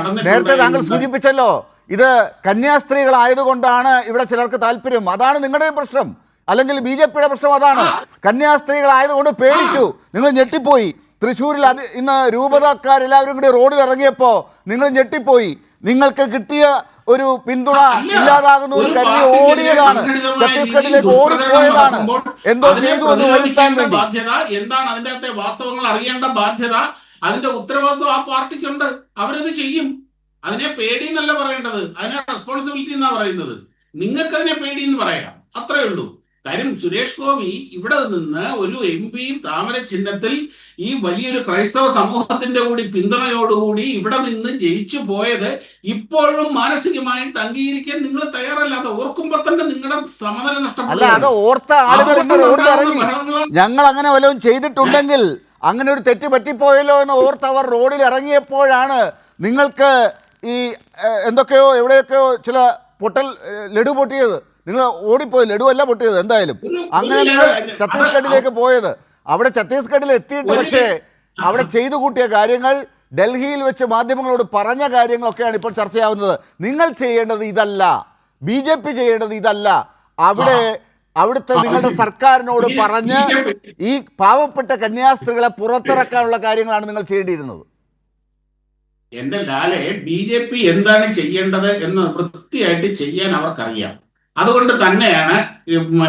നേരത്തെ താങ്കൾ സൂചിപ്പിച്ചല്ലോ ഇത് കന്യാസ്ത്രീകളായതുകൊണ്ടാണ് ഇവിടെ ചിലർക്ക് താല്പര്യം. അതാണ് നിങ്ങളുടെയും പ്രശ്നം. അല്ലെങ്കിൽ ബി ജെ പിയുടെ പ്രശ്നം അതാണ്. കന്യാസ്ത്രീകളായതുകൊണ്ട് പേടിച്ചു. നിങ്ങൾ ഞെട്ടിപ്പോയി. തൃശ്ശൂരിൽ അത് ഇന്ന് രൂപതക്കാരെല്ലാവരും കൂടി റോഡിൽ ഇറങ്ങിയപ്പോൾ നിങ്ങൾ ഞെട്ടിപ്പോയി. നിങ്ങൾക്ക് കിട്ടിയ ഒരു പിന്തുണ. ഇല്ലാതാകുന്ന ഒരു കരുതി ഓടിയതാണ്. ഛത്തീസ്ഗഡിലേക്ക് ഓടിപ്പോയതാണ് എന്തോ ചെയ്തു എന്ന് വരുത്താൻ വേണ്ടി. എന്താണ്? അതിന്റെ വാസ്തവങ്ങൾ അറിയേണ്ട ബാധ്യത അതിന്റെ ഉത്തരവാദിത്വം ആ പാർട്ടിക്കുണ്ട്. അവരത് ചെയ്യും. അതിനെ പേടി എന്നല്ല പറയേണ്ടത്. അതിനെ റെസ്പോൺസിബിലിറ്റി എന്നാ പറയുന്നത്. നിങ്ങൾക്ക് അതിനെ പേടി എന്ന് പറയാം. അത്രേ ഉള്ളൂ. കാര്യം സുരേഷ് ഗോപി ഇവിടെ നിന്ന് ഒരു എം പി താമര ചിഹ്നത്തിൽ ഈ വലിയൊരു ക്രൈസ്തവ സമൂഹത്തിന്റെ കൂടി പിന്തുണയോടുകൂടി ഇവിടെ നിന്ന് ജയിച്ചു പോയത് ഇപ്പോഴും മാനസികമായിട്ട് അംഗീകരിക്കാൻ നിങ്ങൾ തയ്യാറല്ല. അത് ഓർക്കുമ്പോ തന്നെ നിങ്ങളുടെ സമനില നഷ്ടപ്പെട്ടു ഞങ്ങൾ അങ്ങനെ വല്ലതും ചെയ്തിട്ടുണ്ടെങ്കിൽ അങ്ങനെ ഒരു തെറ്റ് പറ്റിപ്പോയല്ലോ എന്ന് ഓർത്ത് അവർ റോഡിൽ ഇറങ്ങിയപ്പോഴാണ് നിങ്ങൾക്ക് ഈ എന്തൊക്കെയോ എവിടെയൊക്കെയോ ചില പൊട്ടൽ ലഡു പൊട്ടിയത്. നിങ്ങൾ ഓടിപ്പോയി ലഡു അല്ല പൊട്ടിയത് എന്തായാലും. അങ്ങനെ നിങ്ങൾ ഛത്തീസ്ഗഡിലേക്ക് പോയത്. അവിടെ ഛത്തീസ്ഗഡിൽ എത്തിയിട്ട് പക്ഷേ അവിടെ ചെയ്തു കൂട്ടിയ കാര്യങ്ങൾ ഡൽഹിയിൽ വെച്ച് മാധ്യമങ്ങളോട് പറഞ്ഞ കാര്യങ്ങളൊക്കെയാണ് ഇപ്പോൾ ചർച്ചയാവുന്നത്. നിങ്ങൾ ചെയ്യേണ്ടത് ഇതല്ല. ബി ജെ പി ചെയ്യേണ്ടത് ഇതല്ല. അവിടെ അവിടുത്തെ നിങ്ങളുടെ സർക്കാരിനോട് പറഞ്ഞ് ഈ പാവപ്പെട്ട കന്യാസ്ത്രീകളെ പുറത്തിറക്കാനുള്ള കാര്യങ്ങളാണ് നിങ്ങൾ ചെയ്യേണ്ടിയിരുന്നത്. എന്റെ ലാലെ ബി ജെ പി എന്താണ് ചെയ്യേണ്ടത് എന്ന് വൃത്തിയായിട്ട് ചെയ്യാൻ അവർക്കറിയാം. അതുകൊണ്ട് തന്നെയാണ്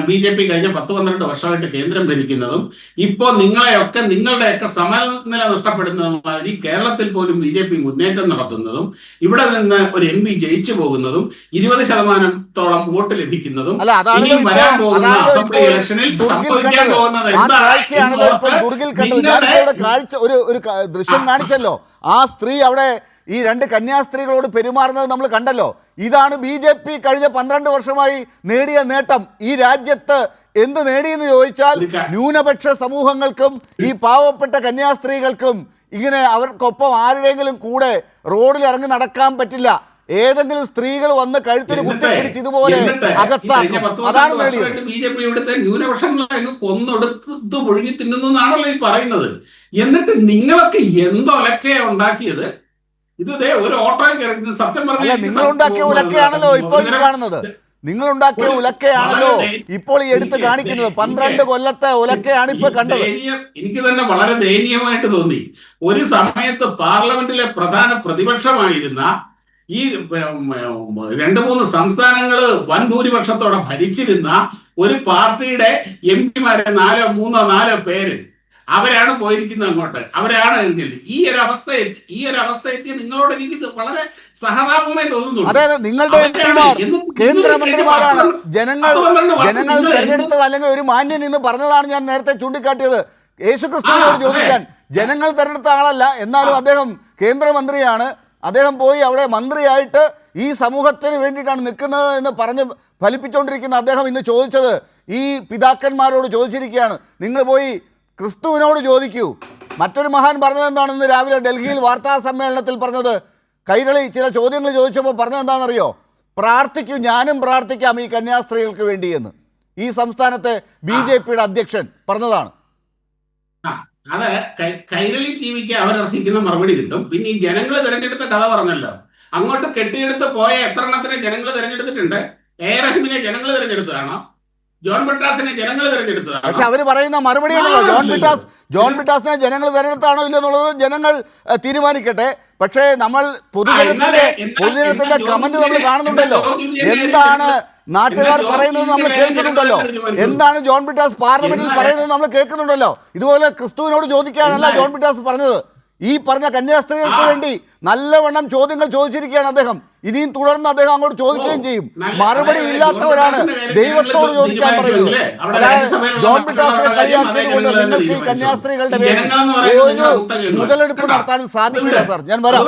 ബി ജെ പി കഴിഞ്ഞ പത്ത് പന്ത്രണ്ട് വർഷമായിട്ട് കേന്ദ്രം ഭരിക്കുന്നതും ഇപ്പോൾ നിങ്ങളെയൊക്കെ നിങ്ങളുടെയൊക്കെ സമനില നഷ്ടപ്പെടുന്നതും മാതിരി കേരളത്തിൽ പോലും ബി ജെ പി മുന്നേറ്റം നടത്തുന്നതും ഇവിടെ നിന്ന് ഒരു എം പി ജയിച്ചു പോകുന്നതും ഇരുപത് ശതമാനത്തോളം വോട്ട് ലഭിക്കുന്നതും ഇനി ഇനിയും വരാൻ പോകുന്ന അസംബ്ലി ഇലക്ഷനിൽ സംഭവിക്കാൻ പോകുന്നത് എന്താണ്? കാഴ്ച ഒരു ഒരു ക- ദൃശ്യം ആ. കാണിച്ചല്ലോ. ആ സ്ത്രീ അവിടെ ഈ രണ്ട് കന്യാസ്ത്രീകളോട് പെരുമാറുന്നത് നമ്മൾ കണ്ടല്ലോ. ഇതാണ് ബി ജെ പി കഴിഞ്ഞ പന്ത്രണ്ട് വർഷമായി നേടിയ നേട്ടം. ഈ രാജ്യത്ത് എന്ത് നേടിയെന്ന് ചോദിച്ചാൽ ന്യൂനപക്ഷ സമൂഹങ്ങൾക്കും ഈ പാവപ്പെട്ട കന്യാസ്ത്രീകൾക്കും ഇങ്ങനെ അവർക്കൊപ്പം ആരുടെയെങ്കിലും കൂടെ റോഡിൽ ഇറങ്ങി നടക്കാൻ പറ്റില്ല. ഏതെങ്കിലും സ്ത്രീകൾ വന്ന് കഴുത്തിന് കുത്തിപ്പിടിച്ച് ഇതുപോലെ അകത്താക്കും. അതാണ് നേടിയത്. ബി ജെ പി ഇവിടുത്തെ ന്യൂനപക്ഷങ്ങളെ കൊന്നൊടുത്ത് പുഴുങ്ങി തിന്നുന്നു എന്നാണല്ലോ ഈ പറയുന്നത്. എന്നിട്ട് നിങ്ങളൊക്കെ എന്തൊലക്കയാ ഉണ്ടാക്കിയത്? ഇത് ഒരു ഓട്ടോയിൽ സത്യം പറഞ്ഞാൽ നിങ്ങൾ ഉണ്ടാക്കിയ ഉലക്കയാണല്ലോ ഇപ്പോൾ കാണുന്നത്. നിങ്ങൾ ഉണ്ടാക്കിയ ഉലക്കയാണല്ലോ ഇപ്പോൾ ഈ എടുത്ത് കാണിക്കുന്നത്. പന്ത്രണ്ട് കൊല്ലത്തെ ഉലക്കയാണ് ഇപ്പൊ കണ്ടത്. എനിക്ക് തന്നെ വളരെ ദയനീയമായിട്ട് തോന്നി. ഒരു സമയത്ത് പാർലമെന്റിലെ പ്രധാന പ്രതിപക്ഷമായിരുന്ന ഈ രണ്ട് മൂന്ന് സംസ്ഥാനങ്ങൾ വൻ ഭൂരിപക്ഷത്തോടെ ഭരിച്ചിരുന്ന ഒരു പാർട്ടിയുടെ എം പിമാരെ നാലോ മൂന്നോ നാലോ പേര് അവരാണ് പോയിരിക്കുന്നത് അങ്ങോട്ട്. അവരാണ് ഇതിൽ ഈ ഒരു അവസ്ഥ ഈ ഒരു അവസ്ഥ എത്തി നിങ്ങളോട് എനിക്ക് വളരെ സഹതാപമായി തോന്നുന്നു അതെ അതെ നിങ്ങളുടെ കേന്ദ്രമന്ത്രിമാരാണ്. ജനങ്ങൾ ജനങ്ങൾ തെരഞ്ഞെടുത്തത് അല്ലെങ്കിൽ ഒരു മാന്യൻ എന്ന് പറഞ്ഞതാണ് ഞാൻ നേരത്തെ ചൂണ്ടിക്കാട്ടിയത്. യേശുക്രിസ്തുവിനോട് ചോദിക്കാൻ ജനങ്ങൾ തെരഞ്ഞെടുത്ത ആളല്ല എന്നാലും അദ്ദേഹം കേന്ദ്രമന്ത്രിയാണ്. അദ്ദേഹം പോയി അവിടെ മന്ത്രിയായിട്ട് ഈ സമൂഹത്തിന് വേണ്ടിയിട്ടാണ് നിൽക്കുന്നത് എന്ന് പറഞ്ഞ് ഫലിപ്പിച്ചുകൊണ്ടിരിക്കുന്ന അദ്ദേഹം ഇന്ന് ചോദിച്ചത് ഈ പിതാക്കന്മാരോട് ചോദിച്ചിരിക്കുകയാണ്. നിങ്ങൾ പോയി ക്രിസ്തുവിനോട് ചോദിക്കൂ. മറ്റൊരു മഹാൻ പറഞ്ഞത് എന്താണെന്ന് രാവിലെ ഡൽഹിയിൽ വാർത്താ സമ്മേളനത്തിൽ പറഞ്ഞത്. കൈരളി ചില ചോദ്യങ്ങൾ ചോദിച്ചപ്പോൾ പറഞ്ഞത് എന്താണെന്നറിയോ പ്രാർത്ഥിക്കൂ ഞാനും പ്രാർത്ഥിക്കാം ഈ കന്യാസ്ത്രീകൾക്ക് വേണ്ടി എന്ന് ഈ സംസ്ഥാനത്തെ ബി ജെ പിയുടെ അധ്യക്ഷൻ പറഞ്ഞതാണ്. അത് കൈരളി ടി വിക്ക് അവരർഹിക്കുന്ന മറുപടി കിട്ടും. പിന്നെ ഈ ജനങ്ങൾ തിരഞ്ഞെടുത്ത കഥ പറഞ്ഞല്ലോ. അങ്ങോട്ട് കെട്ടിയെടുത്ത് പോയ എത്ര എണ്ണത്തിനെ ജനങ്ങൾ തിരഞ്ഞെടുത്തിട്ടുണ്ട്? എ റഹിമിനെ ജനങ്ങൾ തിരഞ്ഞെടുത്തതാണോ? ജോൺ ബിട്ടാസിനെ ജനങ്ങൾ തിരഞ്ഞെടുത്തതാണോ. പക്ഷെ അവർ പറയുന്ന മറുപടി ഉണ്ടല്ലോ ജോൺ ബിട്ടാസ് ജോൺ ബിട്ടാസിനെ ജനങ്ങൾ തെരഞ്ഞെടുത്താണോ ഇല്ല എന്നുള്ളത് ജനങ്ങൾ തീരുമാനിക്കട്ടെ. പക്ഷേ നമ്മൾ പൊതുജനത്തിന്റെ പൊതുജനത്തിന്റെ കമന്റ് നമ്മൾ കാണുന്നുണ്ടല്ലോ. എന്താണ് നാട്ടുകാർ പറയുന്നത് നമ്മൾ കേൾക്കുന്നുണ്ടല്ലോ. എന്താണ് ജോൺ ബിട്ടാസ് പാർലമെന്റിൽ പറയുന്നത് നമ്മൾ കേൾക്കുന്നുണ്ടല്ലോ. ഇതുപോലെ ക്രിസ്തുവിനോട് ചോദിക്കാനല്ല ജോൺ ബിട്ടാസ് പറഞ്ഞത്. ഈ പറഞ്ഞ കന്യാസ്ത്രീകൾക്ക്. വേണ്ടി നല്ലവണ്ണം ചോദ്യങ്ങൾ ചോദിച്ചിരിക്കുകയാണ് അദ്ദേഹം. ഇനിയും തുടർന്ന് അദ്ദേഹം അങ്ങോട്ട് ചോദിക്കുകയും ചെയ്യും. മറുപടി ഇല്ലാത്തവരാണ് ദൈവത്തോട് ചോദിക്കാൻ പറയുന്നത്. അതായത് ജോൺ പിട്ടാസിനെ കളിയാക്കിയത് കൊണ്ട് നിങ്ങൾക്ക് ഈ. കന്യാസ്ത്രീകളുടെ പേരിൽ ഒരു മുതലെടുപ്പ് നടത്താനും നടത്താൻ സാധിക്കില്ല സാർ. ഞാൻ വരാം.